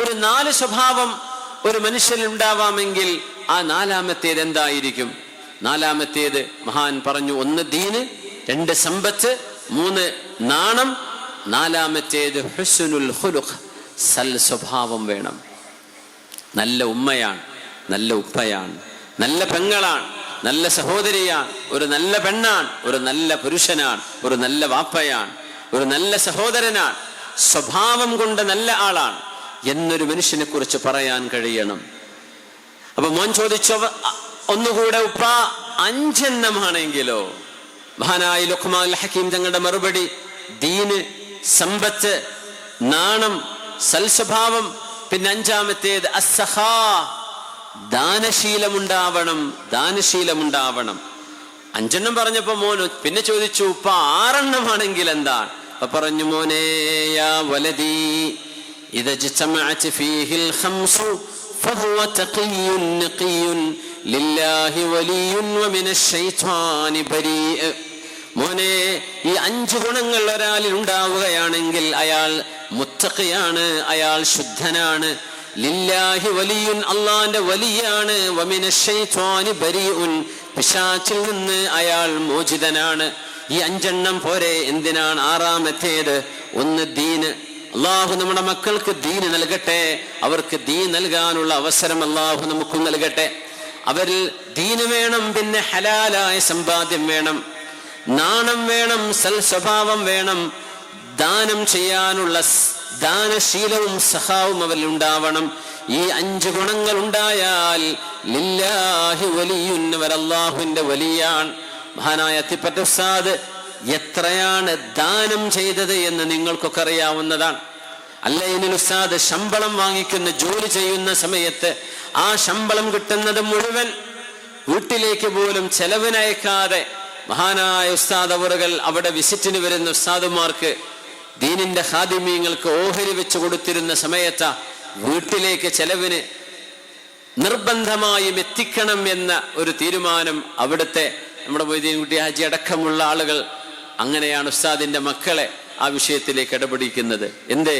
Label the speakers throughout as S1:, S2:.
S1: ഒരു നാല് സ്വഭാവം ഒരു മനുഷ്യനിൽ ഉണ്ടാവാമെങ്കിൽ ആ നാലാമത്തേത് എന്തായിരിക്കും? നാലാമത്തേത് മഹാൻ പറഞ്ഞു ഒന്ന് ദീന് രണ്ട് സമ്പത്ത് മൂന്ന് നാണം നാലാമത്തേത് ഹുസ്നുൽ ഹുലുഖ് സൽ സ്വഭാവം വേണം. നല്ല ഉമ്മയാണ് നല്ല ഉപ്പയാണ് നല്ല പെങ്ങളാണ് നല്ല സഹോദരിയാണ് ഒരു നല്ല പെണ്ണാണ് ഒരു നല്ല പുരുഷനാണ് ഒരു നല്ല വാപ്പയാണ് ഒരു നല്ല സഹോദരനാണ് സ്വഭാവം കൊണ്ട് നല്ല ആളാണ്. എന്നൊരു മനുഷ്യനെ കുറിച്ച് പറയാൻ കഴിയണം. അപ്പൊ മോൻ ചോദിച്ചോ ഒന്നുകൂടെ ഉപ്പ അഞ്ചെണ്ണമാണെങ്കിലോ? മഹാനായി ലുഖ്മാൻ ഹക്കീം തങ്ങളുടെ മറുപടി ദീന് സമ്പത്ത് നാണം സൽസ്വഭാവം പിന്നെ അഞ്ചാമത്തേത് അസഹാ ദാനശീലമുണ്ടാവണം ദാനശീലമുണ്ടാവണം. അഞ്ചെണ്ണം പറഞ്ഞപ്പോ മോന് പിന്നെ ചോദിച്ചു ഉപ്പ ആറെണ്ണമാണെങ്കിൽ എന്താണ് അപ്പൊ പറഞ്ഞു മോനേയാ വലതീ إذا اجتمعت فيه الخمس فهو تقي نقي لله ولي ومن الشيطان بريء മോനെ ഈ അഞ്ച് ഗുണങ്ങൾ ഒരാളിൽ ഉണ്ടാവുകയാണെങ്കിൽ അയാൾ മുത്തഖിയാണ് അയാൾ ശുദ്ധനാണ് ലില്ലാഹി വലിയുൻ അള്ളാന്റെ വലിയാണ് വമിന ശൈത്വാനി ബരീഉൻ പിശാച്ചിൽ നിന്ന് അയാൾ മോചിതനാണ് ഈ അഞ്ചെണ്ണം പോരെ എന്തിനാണ് ആറാമത്തേത് ഒന്ന് ദീന് അള്ളാഹു നമ്മുടെ മക്കൾക്ക് ദീന് നൽകട്ടെ. അവർക്ക് ദീൻ നൽകാനുള്ള അവസരം അള്ളാഹു നമുക്ക് നൽകട്ടെ. അവരിൽ ദീന് വേണം പിന്നെ ഹലാലായ സമ്പാദ്യം വേണം. നാണം വേണം സൽ സ്വഭാവം വേണം. ദാനം ചെയ്യാനുള്ള ദാനശീലവും സഹാവും അവരിൽ ഉണ്ടാവണം. ഈ അഞ്ച് ഗുണങ്ങൾ ഉണ്ടായാൽ ലില്ലാഹി വലിയുന്നവർ അള്ളാഹുവിന്റെ വലിയാണ്. മഹാനായ തിപ്പറ്റസാദ് എത്രയാണ് ദാനം ചെയ്തത് എന്ന് നിങ്ങൾക്കൊക്കെ അറിയാവുന്നതാണ്. അല്ലെങ്കിൽ ഉസ്താദ് ശമ്പളം വാങ്ങിക്കുന്ന ജോലി ചെയ്യുന്ന സമയത്ത് ആ ശമ്പളം കിട്ടുന്നത് മുഴുവൻ വീട്ടിലേക്ക് പോലും ചെലവിനയക്കാതെ മഹാനായ ഉസ്താദ് അവറുകൾ അവിടെ വിസിറ്റിന് വരുന്ന ഉസ്താദുമാർക്ക് ദീനിന്റെ ഹാദിമീങ്ങൾക്ക് ഓഹരി വെച്ചു കൊടുത്തിരുന്ന സമയത്ത വീട്ടിലേക്ക് ചെലവിന് നിർബന്ധമായും എത്തിക്കണം എന്ന ഒരു തീരുമാനം അവിടുത്തെ നമ്മുടെ മൊയ്തീൻകുട്ടി ഹാജി അടക്കമുള്ള ആളുകൾ അങ്ങനെയാണ് ഉസ്താദിന്റെ മക്കളെ ആ വിഷയത്തിലേക്ക് ഇടപെടിക്കുന്നത്. എന്തേ?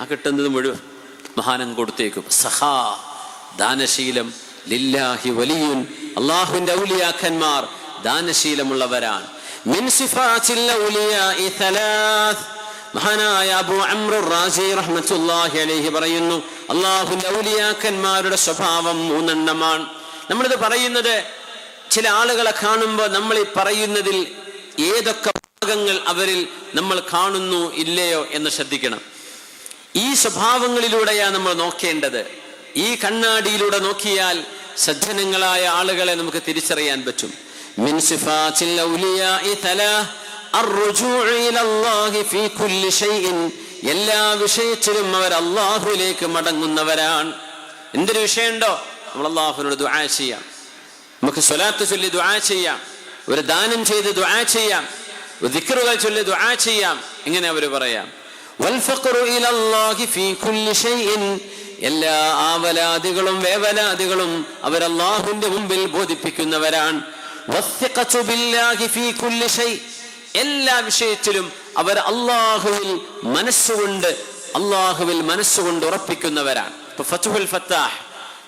S1: ആ കിട്ടുന്നത് മുഴുവൻ മഹാനം കൊടുത്തേക്കും. സഹാ ദാനശീലം ലില്ലാഹി വലിയുൻ. അള്ളാഹുവിന്റെ ഔലിയാക്കന്മാർ ദാനശീലമുള്ളവരാണ്. മഹാനായ അബു അമ്രു റാസി റഹ്മത്തുല്ലാഹി അലൈഹി പറയുന്നു അള്ളാഹുന്റെ ഔലിയാക്കന്മാരുടെ സ്വഭാവം മൂന്നെണ്ണമാണ്. നമ്മളിത് പറയുന്നത് ചില ആളുകളെ കാണുമ്പോൾ നമ്മൾ ഈ പറയുന്നതിൽ ഏതൊക്കെ ഭാഗങ്ങൾ അവരിൽ നമ്മൾ കാണുന്നു ഇല്ലയോ എന്ന് ശ്രദ്ധിക്കണം. ഈ സ്വഭാവങ്ങളിലൂടെയാണ് നമ്മൾ നോക്കേണ്ടത്. ഈ കണ്ണാടിയിലൂടെ നോക്കിയാൽ സജ്ജനങ്ങളായ ആളുകളെ നമുക്ക് തിരിച്ചറിയാൻ പറ്റും. എല്ലാ വിഷയത്തിലും അവർ അള്ളാഹുലേക്ക് മടങ്ങുന്നവരാണ്. എന്തൊരു വിഷയമുണ്ടോ? നമ്മൾ അള്ളാഹുനോട് ദുആ ചെയ്യാം. നമുക്ക് സ്വലാത്ത് ചൊല്ലി ദുആ ചെയ്യാം. ഒരു ദാനം ചെയ്ത് ദുആ ചെയ്യാം. ഒരു ദിക്റുകൾ ചൊല്ലി ദുആ ചെയ്യാം. ഇങ്ങനെ അവർ പറയാം. വൽഫഖറു ഇലല്ലാഹി ഫീ കുല്ലി ഷൈഇൻ. എല്ലാ ആവലാദികളും വേവലാദികളും അവർ അല്ലാഹുവിന്റെ മുമ്പിൽ ബോധിപ്പിക്കുന്നവരാണ്. വസ്സിഖതു ബില്ലാഹി ഫീ കുല്ലി ഷൈ. എല്ലാ വിഷയത്തിലും അവർ അള്ളാഹുവിൽ മനസ്സുകൊണ്ട് അള്ളാഹുവിൽ മനസ്സുകൊണ്ട് ഉറപ്പിക്കുന്നവരാണ്. ഇപ്പൊ ഫത്തുഹുൽ ഫത്താഹ്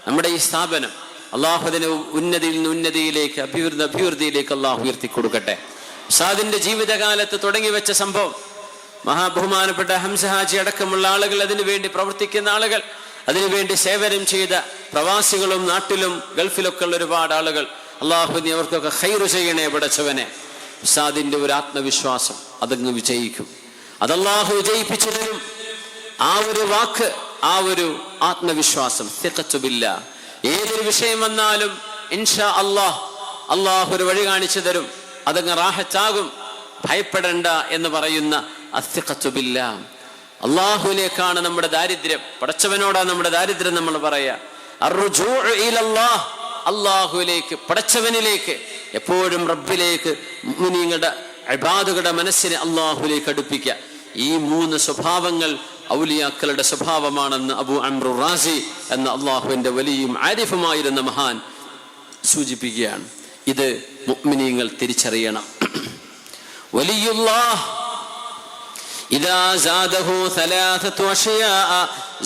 S1: നമ്മുടെ ഈ സ്ഥാപനം. അള്ളാഹുദിനെ ഉന്നതിയിൽ നിന്ന് ഉന്നതിയിലേക്ക് അഭിവൃദ്ധി അഭിവൃദ്ധിയിലേക്ക് അള്ളാഹു ഉയർത്തി കൊടുക്കട്ടെ ഉസാദിന്റെ ജീവിതകാലത്ത് തുടങ്ങി വെച്ച സംഭവം. മഹാബഹുമാനപ്പെട്ട ഹംസഹാജി അടക്കമുള്ള ആളുകൾ അതിനുവേണ്ടി പ്രവർത്തിക്കുന്ന ആളുകൾ അതിനുവേണ്ടി സേവനം ചെയ്ത പ്രവാസികളും നാട്ടിലും ഗൾഫിലൊക്കെ ഉള്ള ഒരുപാട് ആളുകൾ. അള്ളാഹുദിനെ അവർക്കൊക്കെ ഹൈറു ചെയ്യണേ പടച്ചവനെ. സാദിന്റെ ഒരു ആത്മവിശ്വാസം അതങ്ങ് വിജയിക്കും. അതല്ലാഹു വിജയിപ്പിച്ചു തരും. ആ ഒരു വാക്ക് ആ ഒരു ആത്മവിശ്വാസം. തികച്ചുമില്ല ഏതൊരു വിഷയം വന്നാലും ഇൻഷാ അള്ളാഹ് അള്ളാഹു ഒരു വഴി കാണിച്ചു തരും. അതങ്ങ് റാഹച്ചാകും ഭയപ്പെടണ്ട എന്ന് പറയുന്ന അസ്തിഖത്തുബില്ല അള്ളാഹുലേക്കാണ് നമ്മുടെ ദാരിദ്ര്യം. പടച്ചവനോടാണ് നമ്മുടെ ദാരിദ്ര്യം നമ്മൾ പറയാ. പടച്ചവനിലേക്ക് എപ്പോഴും റബ്ബിലേക്ക് മുനിങ്ങളുടെ അബാദുകളുടെ മനസ്സിനെ അള്ളാഹുലേക്ക് അടുപ്പിക്കുക ഈ മൂന്ന് സ്വഭാവങ്ങൾ ഔലിയാക്കളുടെ സ്വഭാവമാണെന്ന് അബു അംറു റാസി എന്ന അള്ളാഹുവിന്റെ വലിയും ആരിഫുമായിരുന്ന മഹാൻ സൂചിപ്പിക്കുകയാണ്. ഇത് മുഅ്മിനീങ്ങൾ തിരിച്ചറിയണം വലിയുല്ലാഹ് إذا زاده ثلاثة أشياء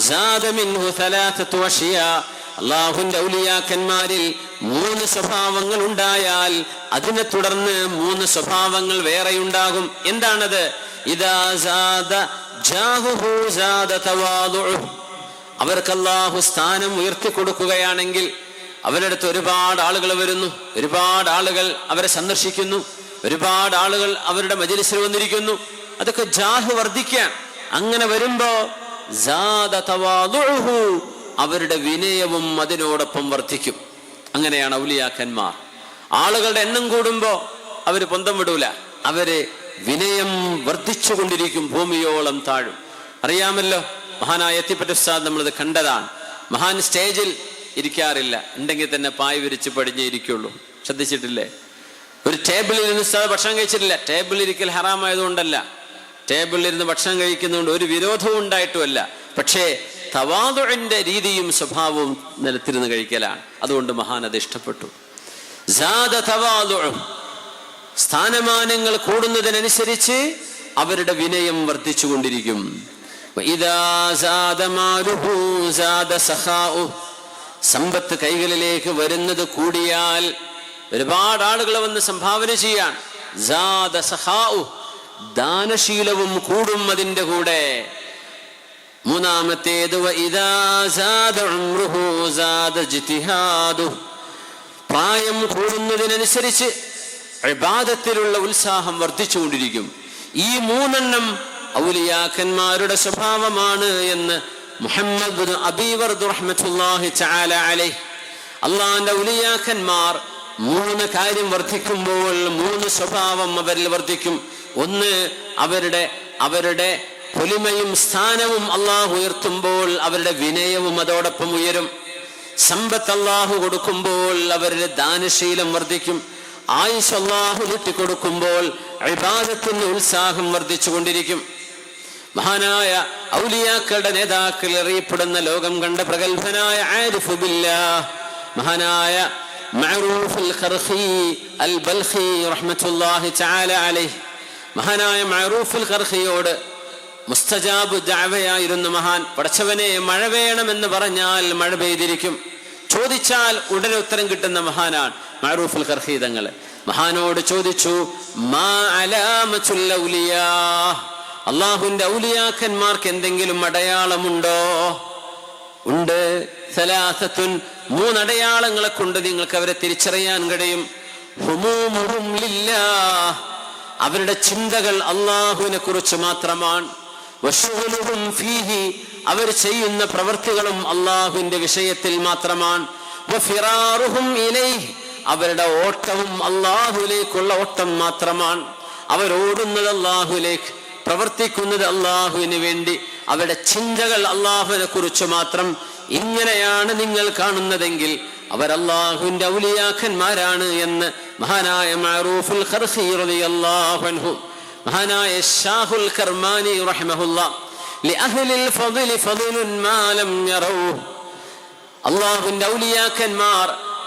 S1: زاد منه ثلاثة أشياء അള്ളാഹുന്റെ ഔലിയാക്കന്മാരിൽ മൂന്ന് സ്വഭാവങ്ങൾ ഉണ്ടായാൽ അതിനെ തുടർന്ന് മൂന്ന് സ്വഭാവങ്ങൾ വേറെയുണ്ടാകും എന്താണത് ഇതാ സാദ ജാഹുഹു സാദ തവാദുഉഹു. അവർക്ക് അള്ളാഹു സ്ഥാനം ഉയർത്തി കൊടുക്കുകയാണെങ്കിൽ അവരുടെ അടുത്ത് ഒരുപാട് ആളുകൾ വരുന്നു. ഒരുപാട് ആളുകൾ അവരെ സന്ദർശിക്കുന്നു. ഒരുപാട് ആളുകൾ അവരുടെ മജലിസിൽ വന്നിരിക്കുന്നു. അതൊക്കെ ജാഹ് വർദ്ധിക്കാൻ. അങ്ങനെ വരുമ്പോ. അവരുടെ വിനയവും അതിനോടൊപ്പം വർദ്ധിക്കും. അങ്ങനെയാണ് ഔലിയാക്കന്മാർ. ആളുകളുടെ എണ്ണം കൂടുമ്പോ അവർ പൊന്തം വിടൂല. അവർ വിനയം വർദ്ധിച്ചു കൊണ്ടിരിക്കും ഭൂമിയോളം താഴും. അറിയാമല്ലോ മഹാനായ എത്തിപ്പറ്റ ഉസ്താദ് നമ്മളിത് കണ്ടതാണ്. മഹാൻ സ്റ്റേജിൽ ഇരിക്കാറില്ല. ഉണ്ടെങ്കിൽ തന്നെ പായ് വിരിച്ച് പടിഞ്ഞേ ഇരിക്കുള്ളൂ. ശ്രദ്ധിച്ചിട്ടില്ലേ? ഒരു ടേബിളിൽ ഇരുന്ന് ഭക്ഷണം കഴിച്ചിട്ടില്ല. ടേബിളിൽ ഇരിക്കൽ ഹറാമായതുകൊണ്ടല്ല. ടേബിളിൽ ഇരുന്ന് ഭക്ഷണം കഴിക്കുന്നതുകൊണ്ട് ഒരു വിരോധവും ഉണ്ടായിട്ടുമല്ല. പക്ഷേ തവാതുഴിന്റെ രീതിയും സ്വഭാവവും നിലത്തിരുന്ന് കഴിക്കലാണ്. അതുകൊണ്ട് മഹാൻ അത് ഇഷ്ടപ്പെട്ടു. സ്ഥാനമാനങ്ങൾ കൂടുന്നതിനനുസരിച്ച് അവരുടെ വിനയം വർദ്ധിച്ചുകൊണ്ടിരിക്കും. വഇദാ സമ്പത്ത് കൈകളിലേക്ക് വരുന്നത് കൂടിയാൽ ഒരുപാട് ആളുകൾ വന്ന് സംഭാവന ചെയ്യാൻ. ദാനശീലവും കൂടും അതിന്റെ കൂടെ മൂന്നാമത്തേത്. പ്രായം കൂടുന്നതിനനുസരിച്ച് ഇബാദത്തിലുള്ള ഉത്സാഹം വർദ്ധിച്ചുകൊണ്ടിരിക്കും ഈ മൂന്നെണ്ണം ഔലിയാക്കന്മാരുടെ സ്വഭാവമാണ് എന്ന് മുഹമ്മദ് ബിൻ ഉലിയാക്കന്മാർ മൂന്ന് കാര്യം വർദ്ധിക്കുമ്പോൾ മൂന്ന് സ്വഭാവം അവരിൽ വർദ്ധിക്കും. ഒന്ന് അവരുടെ അവരുടെ പൊലിമയും സ്ഥാനവും അള്ളാഹു ഉയർത്തുമ്പോൾ അവരുടെ വിനയവും അതോടൊപ്പം ഉയരും. സമ്പത്ത് അള്ളാഹു കൊടുക്കുമ്പോൾ അവരുടെ ദാനശീലം വർദ്ധിക്കും. ആയുഷ് അള്ളാഹു നീട്ടിക്കൊടുക്കുമ്പോൾ അഭിബാധത്തിന് ഉത്സാഹം വർദ്ധിച്ചുകൊണ്ടിരിക്കും. മഹാനായ ഔലിയാക്കളുടെ നേതാക്കൾ അറിയപ്പെടുന്ന ലോകം കണ്ട പ്രഗത്ഭനായ ആരിഫു ബില്ലാഹ് മഹാനായ മഹാനായ മഅറൂഫുൽ ഖർഖിയോട് മുസ്തജാബ് ദഅവയായിരുന്ന മഹാൻ. പടച്ചവനെ മഴ വേണമെന്ന് പറഞ്ഞാൽ മഴ പെയ്തിരിക്കും. ചോദിച്ചാൽ ഉടനെ ഉത്തരം കിട്ടുന്ന മഹാനാണ് മഅറൂഫുൽ ഖർഹി തങ്ങൾ. മഹാനോട് ചോദിച്ചു മാ ഔലിയാ? അള്ളാഹുവിന്റെ ഔലിയാക്കന്മാർക്ക് എന്തെങ്കിലും അടയാളമുണ്ടോ ഉണ്ട് സലാസത്തുൻ മൂന്നടയാളങ്ങളെ കൊണ്ട് നിങ്ങൾക്ക് അവരെ തിരിച്ചറിയാൻ കഴിയും. അവരുടെ ചിന്തകൾ അള്ളാഹുവിനെ കുറിച്ച് മാത്രമാണ്. അവർ ചെയ്യുന്ന പ്രവൃത്തികളും അള്ളാഹുവിന്റെ വിഷയത്തിൽ മാത്രമാണ്. അവരുടെ ഓട്ടവും അള്ളാഹുലേക്കുള്ള ഓട്ടം മാത്രമാണ് അവരോടുന്നത് അള്ളാഹുലേക്ക് പ്രവർത്തിക്കുന്നത് അള്ളാഹുവിന് വേണ്ടി അവരുടെ ചിന്തകൾ അള്ളാഹുവിനെ കുറിച്ച് മാത്രം ഇങ്ങനെയാണ് നിങ്ങൾ കാണുന്നതെങ്കിൽ അവർ അള്ളാഹുവിന്റെ ഔലിയാഖന്മാരാണ് എന്ന് മഹാനായ മാറൂഫുൽ അൻഹു മഹാനായ ഷാഹുൽ കർമാനി റഹ്മഹുല്ല അള്ളാഹുന്റെ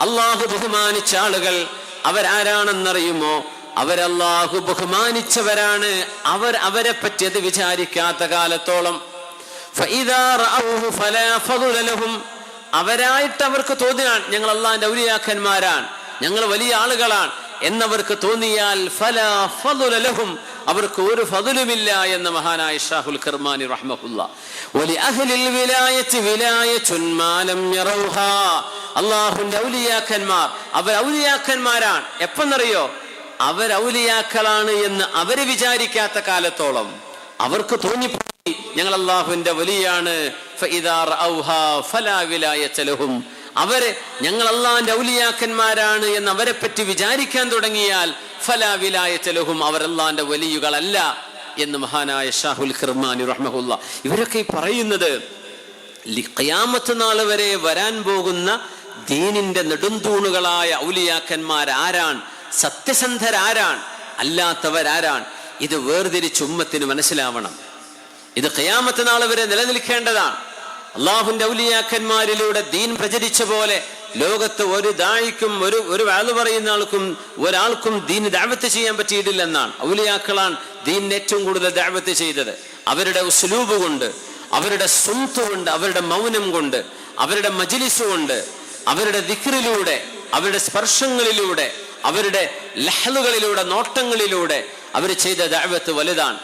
S1: അള്ളാഹു ബഹുമാനിച്ച ആളുകൾ അവരാരാണെന്നറിയുമോ? അവരല്ലാഹു ബഹുമാനിച്ചവരാണ്. അവർ അവരെ പറ്റിയത് വിചാരിക്കാത്ത കാലത്തോളം. അവരായിട്ട് അവർക്ക് തോന്നിയാണ് ഞങ്ങൾ അള്ളാഹിന്റെ ഔലിയാക്കന്മാരാണ്. ഞങ്ങൾ വലിയ ആളുകളാണ്. എന്നവർക്ക് തോന്നിയാൽ ഫല ഫലുലലഹും അവർക്ക് ഒരു ഫതുലുമില്ല എന്ന മഹാനായ ഷാഹുൽ ഖർമാനി റഹ്മുല്ലാഹുന്റെ വലി അഹ്ലിൽ വിലായത്ത് വിലായത്തുൻ മാലം ഔലിയാക്കന്മാർ അവർ ഔലിയാക്കന്മാരാണ്. എപ്പെന്നറിയോ? അവർ ഔലിയാക്കളാണ് എന്ന് അവർ വിചാരിക്കാത്ത കാലത്തോളം അവർക്ക് തോന്നിപ്പോയി. ഞങ്ങൾ അള്ളാഹുവിന്റെ വലിയാണ്. അവർ ഞങ്ങൾ അള്ളാഹിന്റെ ഔലിയാക്കന്മാരാണ് എന്ന് അവരെ പറ്റി വിചാരിക്കാൻ തുടങ്ങിയാൽ ഫലാ വിലായത്ത ലഹും അവർ അള്ളാഹിന്റെ വലിയുകളല്ല എന്ന് മഹാനായ ഷാഹുൽ ഖിർമാനി റഹ്മഹുല്ല ഇവരൊക്കെ പറയുന്നത് ഖിയാമത്ത് നാൾ വരെ വരാൻ പോകുന്ന ദീനിന്റെ നെടുന്തൂണുകളായ ഔലിയാക്കന്മാരാരാണ്. സത്യസന്ധരാരാണ്. അല്ലാത്തവരാരാണ്. ഇത് വേർതിരിച്ച് ഉമ്മത്തിന് മനസ്സിലാവണം. ഇത് ഖിയാമത്ത് നാൾ വരെ നിലനിൽക്കേണ്ടതാണ്. അള്ളാഹുന്റെ ഔലിയാക്കന്മാരിലൂടെ ദീൻ പ്രചരിച്ച പോലെ ലോകത്ത് ഒരു ദായിക്കും ഒരു ഒരു വാൾ പറയുന്ന ആൾക്കും ഒരാൾക്കും ദീൻ ദാവത്ത് ചെയ്യാൻ പറ്റിയിട്ടില്ലെന്നാണ്. ഔലിയാക്കളാണ് ദീനിന് ഏറ്റവും കൂടുതൽ ദാവത്ത് ചെയ്തത്. അവരുടെ ഉസ്ലൂബ് കൊണ്ട് അവരുടെ സ്വന്ത് കൊണ്ട് അവരുടെ മൗനം കൊണ്ട് അവരുടെ മജിലിസ് കൊണ്ട് അവരുടെ ദിക്റിലൂടെ അവരുടെ സ്പർശങ്ങളിലൂടെ അവരുടെ ലഹലുകളിലൂടെ നോട്ടങ്ങളിലൂടെ അവർ ചെയ്ത ദഅവത്ത് വലുതാണ്.